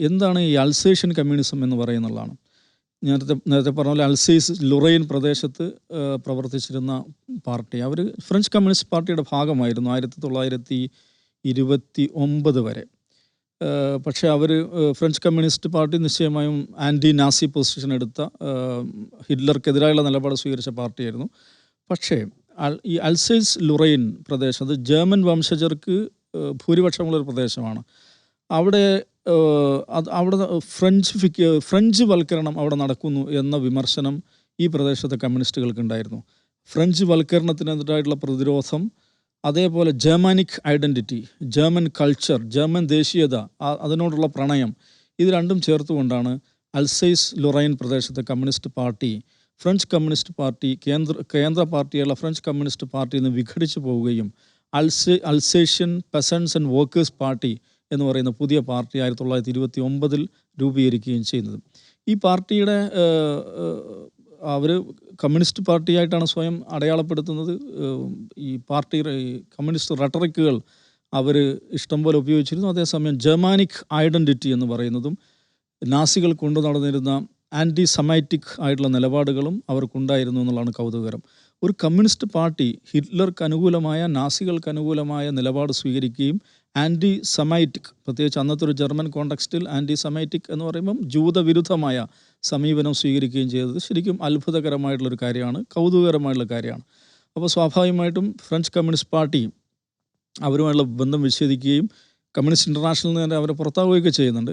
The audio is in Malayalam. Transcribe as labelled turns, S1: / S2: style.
S1: എന്താണ് ഈ അൽസേഷ്യൻ കമ്മ്യൂണിസം എന്ന് പറയുന്നുള്ളതാണ്. നേരത്തെ നേരത്തെ പറഞ്ഞ പോലെ അൽസേസ് ലുറൈൻ പ്രദേശത്ത് പ്രവർത്തിച്ചിരുന്ന പാർട്ടി. അവർ ഫ്രഞ്ച് കമ്മ്യൂണിസ്റ്റ് പാർട്ടിയുടെ ഭാഗമായിരുന്നു ആയിരത്തി തൊള്ളായിരത്തി ഇരുപത്തി ഒമ്പത് വരെ പക്ഷേ അവർ ഫ്രഞ്ച് കമ്മ്യൂണിസ്റ്റ് പാർട്ടി നിശ്ചയമായും ആന്റി നാസി പൊസിഷൻ എടുത്ത ഹിറ്റ്ലർക്കെതിരായുള്ള നിലപാട് സ്വീകരിച്ച പാർട്ടിയായിരുന്നു. പക്ഷേ ഈ അൽസൈസ് ലുറൈൻ പ്രദേശം അത് ജർമ്മൻ വംശജർക്ക് ഭൂരിപക്ഷമുള്ളൊരു പ്രദേശമാണ്. അവിടെ അവിടെ ഫ്രഞ്ച് ഫിക്ക് ഫ്രഞ്ച് വൽക്കരണം അവിടെ നടക്കുന്നു എന്ന വിമർശനം ഈ പ്രദേശത്തെ കമ്മ്യൂണിസ്റ്റുകൾക്ക് ഉണ്ടായിരുന്നു. ഫ്രഞ്ച് വൽക്കരണത്തിനെതിരായിട്ടുള്ള പ്രതിരോധം അതേപോലെ Germanic identity German culture German ദേശീയത അതിനോടുള്ള പ്രണയം ഇത് രണ്ടും ചേർത്തുകൊണ്ടാണ് അൽസൈസ് ലൊറൈൻ പ്രദേശത്തെ communist party French communist party കേന്ദ്ര കേന്ദ്ര പാർട്ടിയുള്ള ഫ്രഞ്ച് കമ്മ്യൂണിസ്റ്റ് പാർട്ടിയിൽ നിന്ന് വിഘടിച്ചു പോവുകയും അൽസേ Alsatian peasants and workers party എന്ന് പറയുന്ന പുതിയ പാർട്ടി ആയിരത്തി തൊള്ളായിരത്തി ഇരുപത്തി ഒമ്പതിൽ രൂപീകരിക്കുകയും ചെയ്യുന്നത്. ഈ പാർട്ടിയുടെ അവർ കമ്മ്യൂണിസ്റ്റ് പാർട്ടിയായിട്ടാണ് സ്വയം അടയാളപ്പെടുത്തുന്നത്. ഈ പാർട്ടി കമ്മ്യൂണിസ്റ്റ് റട്ടറിക്കുകൾ അവർ ഇഷ്ടംപോലെ ഉപയോഗിച്ചിരുന്നു. അതേസമയം ജർമാനിക് ഐഡന്റിറ്റി എന്ന് പറയുന്നതും നാസികൾ കൊണ്ടു നടന്നിരുന്ന ആന്റി സമൈറ്റിക് ആയിട്ടുള്ള നിലപാടുകളും അവർക്കുണ്ടായിരുന്നു എന്നുള്ളതാണ് കൗതുകകരം. ഒരു കമ്മ്യൂണിസ്റ്റ് പാർട്ടി ഹിറ്റ്ലർക്ക് അനുകൂലമായ നാസികൾക്ക് അനുകൂലമായ നിലപാട് സ്വീകരിക്കുകയും ആന്റി സമൈറ്റിക് പ്രത്യേകിച്ച് അന്നത്തെ ഒരു ജർമ്മൻ കോണ്ടക്സ്റ്റിൽ ആന്റി സമൈറ്റിക് എന്ന് പറയുമ്പം ജൂതവിരുദ്ധമായ സമീപനം സ്വീകരിക്കുകയും ചെയ്തത് ശരിക്കും അത്ഭുതകരമായിട്ടുള്ളൊരു കാര്യമാണ് കൗതുകകരമായിട്ടുള്ള കാര്യമാണ്. അപ്പോൾ സ്വാഭാവികമായിട്ടും ഫ്രഞ്ച് കമ്മ്യൂണിസ്റ്റ് പാർട്ടി അവരുമായുള്ള ബന്ധം വിച്ഛേദിക്കുകയും കമ്മ്യൂണിസ്റ്റ് ഇന്റർനാഷണൽ നിന്ന് തന്നെ അവരെ പുറത്താവുകയൊക്കെ ചെയ്യുന്നുണ്ട്.